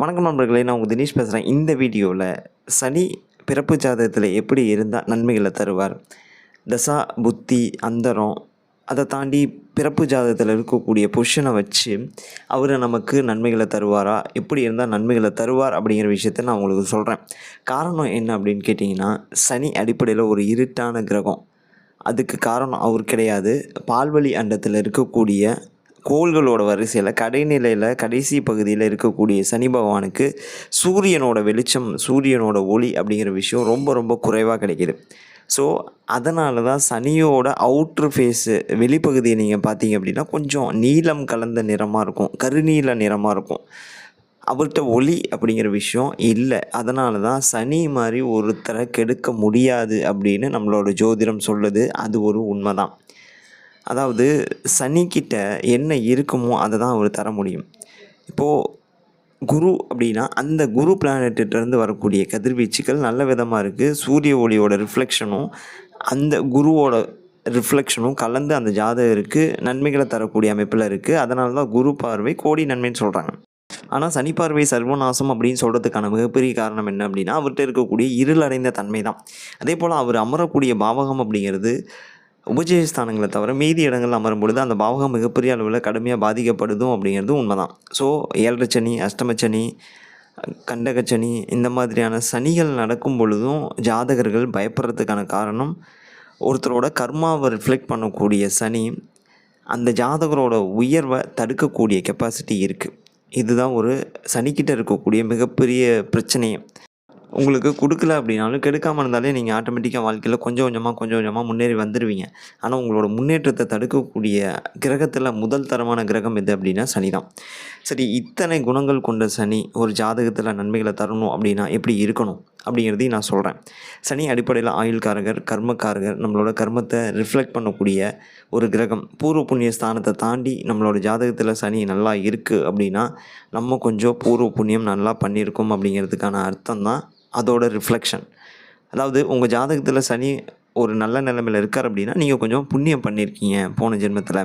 வணக்கம் நண்பர்களே நான் உங்கள் தினேஷ் பேசுகிறேன். இந்த வீடியோவில் சனி பிறப்பு ஜாதகத்தில் எப்படி இருந்தால் நன்மைகளை தருவார்? தசா புத்தி அந்தரம் அதை தாண்டி பிறப்பு ஜாதகத்தில் இருக்கக்கூடிய பொஷனை வச்சு அவர் நமக்கு நன்மைகளை தருவாரா? எப்படி இருந்தால் நன்மைகளை தருவார் அப்படிங்கிற விஷயத்த நான் உங்களுக்கு சொல்கிறேன். காரணம் என்ன அப்படின்னு கேட்டிங்கன்னா சனி அடிப்படையில் ஒரு இருட்டான கிரகம். அதுக்கு காரணம் அவர் கிடையாது. பால்வழி அண்டத்தில் இருக்கக்கூடிய கோள்களோட வரிசையில் கடைநிலையில் கடைசி பகுதியில் இருக்கக்கூடிய சனி பகவானுக்கு சூரியனோட வெளிச்சம் சூரியனோட ஒளி அப்படிங்கிற விஷயம் ரொம்ப ரொம்ப குறைவாக கிடைக்கிது. ஸோ அதனால தான் சனியோட அவுட்ரு ஃபேஸு வெளிப்பகுதியை நீங்கள் பார்த்தீங்க அப்படின்னா கொஞ்சம் நீலம் கலந்த நிறமாக இருக்கும் கருநீல நிறமாக இருக்கும். அவர்கிட்ட ஒளி அப்படிங்கிற விஷயம் இல்லை. அதனால தான் சனி மாதிரி ஒருத்தரை கெடுக்க முடியாது அப்படின்னு நம்மளோட ஜோதிடம் சொல்லுது. அது ஒரு உண்மை தான் அதாவது சனிக்கிட்ட என்ன இருக்குமோ அதை தான் அவர் தர முடியும். இப்போது குரு அப்படின்னா அந்த குரு பிளானட்டிலேருந்து வரக்கூடிய கதிர்வீச்சுகள் நல்ல விதமாக இருக்குது சூரிய ஒளியோட ரிஃப்ளெக்ஷனும் அந்த குருவோட ரிஃப்ளெக்ஷனும் கலந்து அந்த ஜாதகருக்கு நன்மைகளை தரக்கூடிய அமைப்பில் இருக்குது அதனால தான் குரு பார்வை கோடி நன்மைன்னு சொல்கிறாங்க ஆனால் சனி பார்வை சர்வநாசம் அப்படின்னு சொல்கிறதுக்கான மிகப்பெரிய காரணம் என்ன அப்படின்னா அவர்கிட்ட இருக்கக்கூடிய இருளடைந்த தன்மை தான் அதே போல் அவர் அமரக்கூடிய பாவகம் அப்படிங்கிறது உபஜயஸ்தானங்களை தவிர மீதி இடங்கள் அமரும் பொழுது அந்த பாவகம் மிகப்பெரிய அளவில் கடுமையாக பாதிக்கப்படுதும் அப்படிங்கிறது உண்மைதான். ஸோ ஏழரை சனி அஷ்டமச்சனி கண்டகச்சனி இந்த மாதிரியான சனிகள் நடக்கும் பொழுதும் ஜாதகர்கள் பயப்படுறதுக்கான காரணம் ஒருத்தரோட கர்மாவை ரிஃப்ளெக்ட் பண்ணக்கூடிய சனி அந்த ஜாதகரோட உயர்வை தடுக்கக்கூடிய கெப்பாசிட்டி இருக்குது இதுதான் ஒரு சனிக்கிட்ட இருக்கக்கூடிய மிகப்பெரிய பிரச்சனையே. உங்களுக்கு கொடுக்கல அப்படின்னாலும் கெடுக்காமல் இருந்தாலே நீங்கள் ஆட்டோமேட்டிக்காக வாழ்க்கையில் கொஞ்சம் கொஞ்சமாக கொஞ்சம் கொஞ்சமாக முன்னேறி வந்துடுவீங்க ஆனால் உங்களோட முன்னேற்றத்தை தடுக்கக்கூடிய கிரகத்தில் முதல் தரமான கிரகம் எது அப்படின்னா சனி தான் சரி இத்தனை குணங்கள் கொண்ட சனி ஒரு ஜாதகத்தில் நன்மைகளை தரணும் அப்படின்னா எப்படி இருக்கணும் அப்படிங்கிறதையும் நான் சொல்கிறேன் சனி அடிப்படையில் ஆயுள்காரகர் கர்மக்காரகர் நம்மளோட கர்மத்தை ரிஃப்ளெக்ட் பண்ணக்கூடிய ஒரு கிரகம். பூர்வ புண்ணிய ஸ்தானத்தை தாண்டி நம்மளோட ஜாதகத்தில் சனி நல்லா இருக்குது அப்படின்னா நம்ம கொஞ்சம் பூர்வ புண்ணியம் நல்லா பண்ணியிருக்கோம் அப்படிங்கிறதுக்கான அர்த்தம் தான் அதோட ரிஃப்ளெக்ஷன் அதாவது உங்கள் ஜாதகத்தில் சனி ஒரு நல்ல நிலைமையில் இருக்கார் அப்படின்னா நீங்கள் கொஞ்சம் புண்ணியம் பண்ணியிருக்கீங்க போன ஜென்மத்தில்.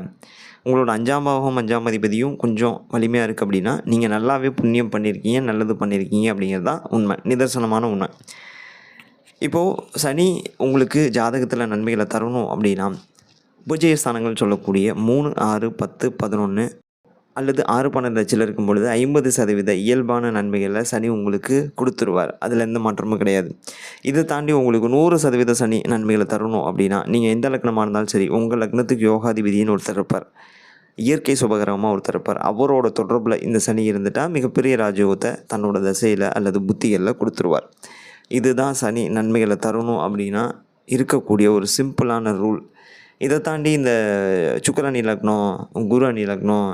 உங்களோட அஞ்சாம் பாவம் அஞ்சாம் அதிபதியும் கொஞ்சம் வலிமையாக இருக்குது அப்படின்னா நீங்கள் நல்லாவே புண்ணியம் பண்ணியிருக்கீங்க நல்லது பண்ணியிருக்கீங்க அப்படிங்கிறது தான் உண்மை. நிதர்சனமான உண்மை. இப்போது சனி உங்களுக்கு ஜாதகத்தில் நன்மைகளை தரணும் அப்படின்னா உபஜயஸ்தானங்கள் சொல்லக்கூடிய மூணு ஆறு பத்து பதினொன்று அல்லது ஆறு பன்னெண்டு லட்சத்தில் இருக்கும் பொழுது ஐம்பது சதவீத இயல்பான நன்மைகளை சனி உங்களுக்கு கொடுத்துருவார். அதில் எந்த மாற்றமும் கிடையாது. இதை தாண்டி உங்களுக்கு நூறு சதவீத சனி நன்மைகளை தரணும் அப்படின்னா நீங்கள் எந்த லக்னமாக இருந்தாலும் சரி உங்கள் லக்னத்துக்கு யோகாதிபதினு ஒருத்தர் இருப்பார். இயற்கை சுபகரமாக ஒருத்தர் இருப்பார். அவரோட தொடர்பில் இந்த சனி இருந்துட்டால் மிகப்பெரிய ராஜயோகத்தை தன்னோட தசையில் அல்லது புத்திகளில் கொடுத்துருவார். இதுதான் சனி நன்மைகளை தரணும் அப்படின்னா இருக்கக்கூடிய ஒரு சிம்பிளான ரூல். இதை தாண்டி இந்த சுக்கரணி லக்னம் குரு அணி லக்னம்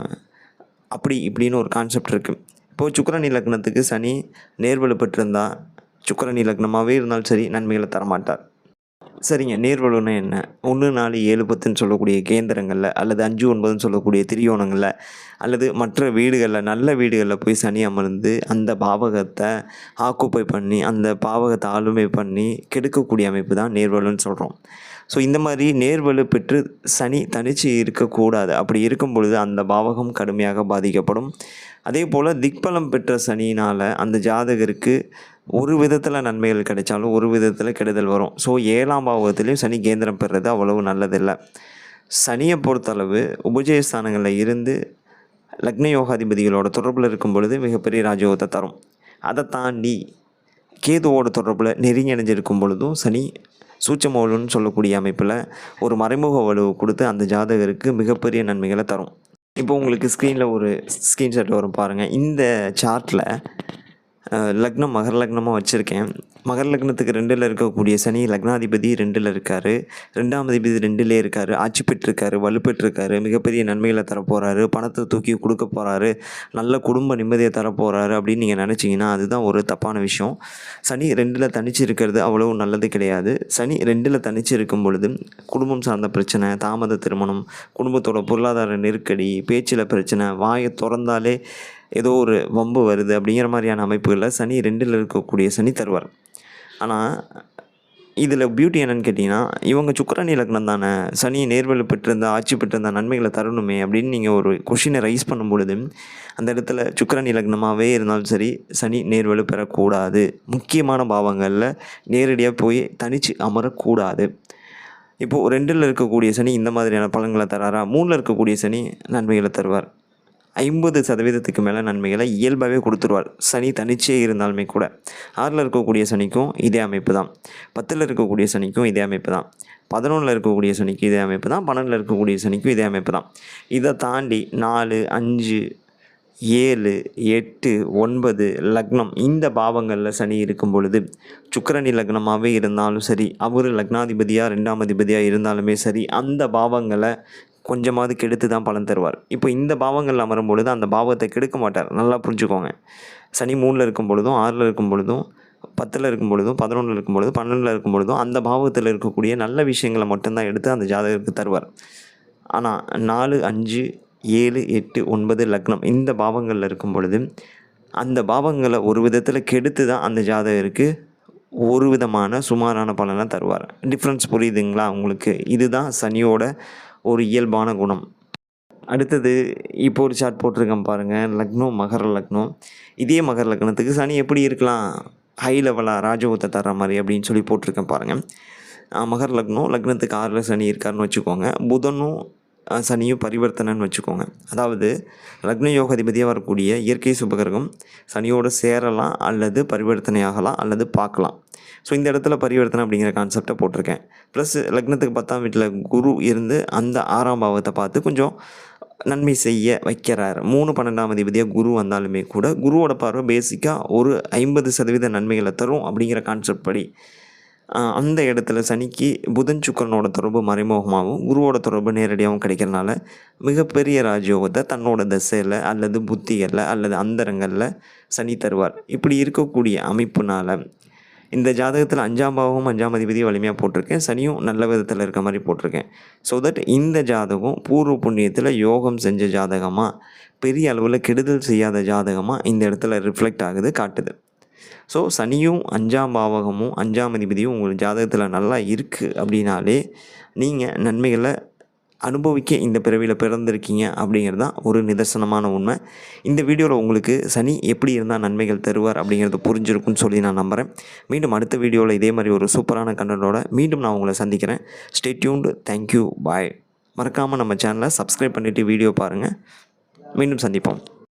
அப்படி இப்படின்னு ஒரு கான்செப்ட் இருக்குது இப்போது சுக்கரணி லக்னத்துக்கு சனி நேர்வலு பெற்றிருந்தா சுக்கரணி லக்னமாகவே இருந்தாலும் சரி நன்மைகளை தரமாட்டார். சரிங்க. நேர்வலுன்னா என்ன? ஒன்று நாலு ஏழு பத்துன்னு சொல்லக்கூடிய கேந்திரங்களில் அல்லது அஞ்சு ஒன்பதுன்னு சொல்லக்கூடிய திரியோணங்களில் அல்லது மற்ற வீடுகளில் நல்ல வீடுகளில் போய் சனி அமர்ந்து அந்த பாவகத்தை ஆக்குப்பை பண்ணி அந்த பாவகத்தை ஆளுமை பண்ணி கெடுக்கக்கூடிய அமைப்பு தான் நேர்வலுன்னு சொல்கிறோம் ஸோ இந்த மாதிரி நேர்வலு பெற்று சனி தனிச்சு இருக்கக்கூடாது. அப்படி இருக்கும் பொழுது அந்த பாவகம் கடுமையாக பாதிக்கப்படும். அதே போல் திக்பலம் பெற்ற சனினால் அந்த ஜாதகருக்கு ஒரு விதத்தில் நன்மைகள் கிடைச்சாலும் ஒரு விதத்தில் கெடுதல் வரும். ஸோ ஏழாம் பாவகத்துலேயும் சனி கேந்திரம் பெறுறது அவ்வளவு நல்லதில்லை. சனியை பொறுத்தளவு உபஜயஸ்தானங்களில் இருந்து லக்ன யோகாதிபதிகளோட தொடர்பில் இருக்கும் பொழுது மிகப்பெரிய ராஜயோகத்தை தரும். அதை தாண்டி கேதுவோட தொடர்பில் நெருங்கி அணிஞ்சிருக்கும் பொழுதும் சனி சூட்சமவலுன்னு சொல்லக்கூடிய அமைப்பில் ஒரு மறைமுக வலுவை கொடுத்து அந்த ஜாதகருக்கு மிகப்பெரிய நன்மைகளை தரும். இப்போ உங்களுக்கு ஸ்க்ரீனில் ஒரு ஸ்க்ரீன்ஷாட் வரும் பாருங்கள் இந்த சார்ட்டில் லக்னம் மகர லக்னமாக வச்சுருக்கேன். மகர லக்னத்துக்கு ரெண்டில் இருக்கக்கூடிய சனி லக்னாதிபதி ரெண்டில் இருக்கார். ரெண்டாம் அதிபதி ரெண்டிலே இருக்கார். ஆட்சி பெற்றிருக்காரு வலுப்பெற்றிருக்காரு மிகப்பெரிய நன்மைகளை தரப்போகிறாரு பணத்தை தூக்கி கொடுக்க போகிறாரு நல்ல குடும்ப நிம்மதியை தரப்போகிறாரு அப்படின்னு நீங்கள் நினச்சிங்கன்னா அதுதான் ஒரு தப்பான விஷயம். சனி ரெண்டில் தனிச்சு இருக்கிறது அவ்வளோ நல்லது கிடையாது. சனி ரெண்டில் தனிச்சு இருக்கும் பொழுது குடும்பம் சார்ந்த பிரச்சனை தாமத திருமணம் குடும்பத்தோட பொருளாதார நெருக்கடி பேச்சில் பிரச்சனை வாயை திறந்தாலே ஏதோ ஒரு வம்பு வருது அப்படிங்கிற மாதிரியான அமைப்புகளில் சனி ரெண்டில் இருக்கக்கூடிய சனி தருவார். ஆனால் இதில் பியூட்டி என்னென்னு கேட்டிங்கன்னா இவங்க சுக்கிரன் இலக்கணம் தானே சனி நேர்வலு பெற்றிருந்தா ஆட்சி பெற்றிருந்தா நன்மைகளை தரணுமே அப்படின்னு நீங்கள் ஒரு கொஷினை ரைஸ் பண்ணும் பொழுது அந்த இடத்துல சுக்கிரன் இலக்கணமாகவே இருந்தாலும் சரி சனி நேர்வலு பெறக்கூடாது. முக்கியமான பாவங்களில் நேரடியாக போய் தனித்து அமரக்கூடாது. இப்போது ரெண்டில் இருக்கக்கூடிய சனி இந்த மாதிரியான பலன்களை தராரா? மூணில் இருக்கக்கூடிய சனி நன்மைகளை தருவார். ஐம்பது சதவீதத்துக்கு மேலே நன்மைகளை இயல்பாகவே கொடுத்துருவார் சனி தனிச்சே இருந்தாலுமே கூட ஆறில் இருக்கக்கூடிய சனிக்கும் இதே அமைப்பு தான். பத்தில் இருக்கக்கூடிய சனிக்கும் இதே அமைப்பு தான். பதினொன்றில் இருக்கக்கூடிய சனிக்கு இதே அமைப்பு தான். பன்னெண்டில் இருக்கக்கூடிய சனிக்கும் இதே அமைப்பு தான். இதை தாண்டி நாலு அஞ்சு ஏழு எட்டு ஒன்பது லக்னம் இந்த பாவங்களில் சனி இருக்கும் பொழுது சுக்கிரனி லக்னமாகவே இருந்தாலும் சரி அவர் லக்னாதிபதியாக ரெண்டாம் அதிபதியாக இருந்தாலுமே சரி அந்த பாவங்களை கொஞ்சமாவது கெடுத்து தான் பலன் தருவார். இப்போ இந்த பாவங்கள் அமரும் பொழுது அந்த பாவத்தை கெடுக்க மாட்டார். நல்லா புரிஞ்சுக்கோங்க. சனி மூணில் இருக்கும் பொழுதும் ஆறில் இருக்கும் பொழுதும் பத்தில் இருக்கும் பொழுதும் பதினொன்றில் இருக்கும் பொழுதும் பன்னெண்டில் இருக்கும் பொழுதும் அந்த பாவத்தில் இருக்கக்கூடிய நல்ல விஷயங்களை மட்டும்தான் எடுத்து அந்த ஜாதகருக்கு தருவார். ஆனால் நாலு அஞ்சு ஏழு எட்டு ஒன்பது லக்னம் இந்த பாவங்களில் இருக்கும் பொழுது அந்த பாவங்களை ஒரு விதத்தில் கெடுத்து தான் அந்த ஜாதகருக்கு ஒரு விதமான சுமாரான பலனை தருவார். டிஃப்ரென்ஸ் புரியுதுங்களா உங்களுக்கு? இதுதான் சனியோட ஒரு இயல்பான குணம். அடுத்தது இப்போ ஒரு சார்ட் போட்டிருக்கேன் பாருங்கள் லக்னம் மகர லக்னம் இதே மகர லக்னத்துக்கு சனி எப்படி இருக்கலாம்? ஹை லெவலாக ராஜபூத்தை தர்ற மாதிரி அப்படின்னு சொல்லி போட்டிருக்கேன் பாருங்கள் மகர லக்னம் லக்னத்துக்கு ஆறில் சனி இருக்காருன்னு வச்சுக்கோங்க. புதனும் சனியும் பரிவர்த்தனைன்னு வச்சுக்கோங்க. அதாவது லக்ன யோகாதிபதியாக வரக்கூடிய இயற்கை சுபகிரகம் சனியோடு சேரலாம் அல்லது பரிவர்த்தனை ஆகலாம் அல்லது பார்க்கலாம். ஸோ இந்த இடத்துல பரிவர்த்தனை அப்படிங்கிற கான்செப்டை போட்டிருக்கேன். ப்ளஸ் லக்னத்துக்கு பத்தாம் வீட்டில் குரு இருந்து அந்த ஆறாம் பாவத்தை பார்த்து கொஞ்சம் நன்மை செய்ய வைக்கிறார். மூணு பன்னெண்டாம் அதிபதியாக குரு வந்தாலுமே கூட குருவோட பார்வை பேசிக்காக ஒரு ஐம்பது சதவீத நன்மைகளை தரும் அப்படிங்கிற கான்செப்ட் படி. அந்த இடத்துல சனிக்கு புதன் சுக்கரனோட தொடர்பு மறைமுகமாகவும் குருவோட தொடர்பு நேரடியாகவும் கிடைக்கிறனால மிகப்பெரிய ராஜயோகத்தை தன்னோட திசையில் அல்லது புத்திகளில் அல்லது அந்தரங்களில் சனி தருவார். இப்படி இருக்கக்கூடிய அமைப்புனால் இந்த ஜாதகத்தில் அஞ்சாம் பாவமும் அஞ்சாம் அதிபதி வலிமையாக போட்டிருக்கேன். சனியும் நல்ல விதத்தில் இருக்க மாதிரி போட்டிருக்கேன். ஸோ தட் இந்த ஜாதகம் பூர்வ புண்ணியத்தில் யோகம் செஞ்ச ஜாதகமாக பெரிய அளவில் கெடுதல் செய்யாத ஜாதகமாக இந்த இடத்துல ரிஃப்ளெக்ட் ஆகுது காட்டுது. ஸோ சனியும் அஞ்சாம் பாவகமும் அஞ்சாம் அதிபதியும் உங்கள் ஜாதகத்தில் நல்லா இருக்குது அப்படின்னாலே நீங்கள் நன்மைகளை அனுபவிக்க இந்த பிறவியில் பிறந்திருக்கீங்க அப்படிங்கிறது தான் ஒரு நிதர்சனமான உண்மை. இந்த வீடியோவில் உங்களுக்கு சனி எப்படி இருந்தால் நன்மைகள் தருவார் அப்படிங்கிறது புரிஞ்சிருக்குன்னு சொல்லி நான் நம்புகிறேன் மீண்டும் அடுத்த வீடியோவில் இதே மாதிரி ஒரு சூப்பரான கண்டனோட மீண்டும் நான் உங்களை சந்திக்கிறேன். ஸ்டே டியூன்டு தேங்க்யூ பாய் மறக்காமல் நம்ம சேனலை சப்ஸ்கிரைப் பண்ணிவிட்டு வீடியோ பாருங்கள் மீண்டும் சந்திப்போம்.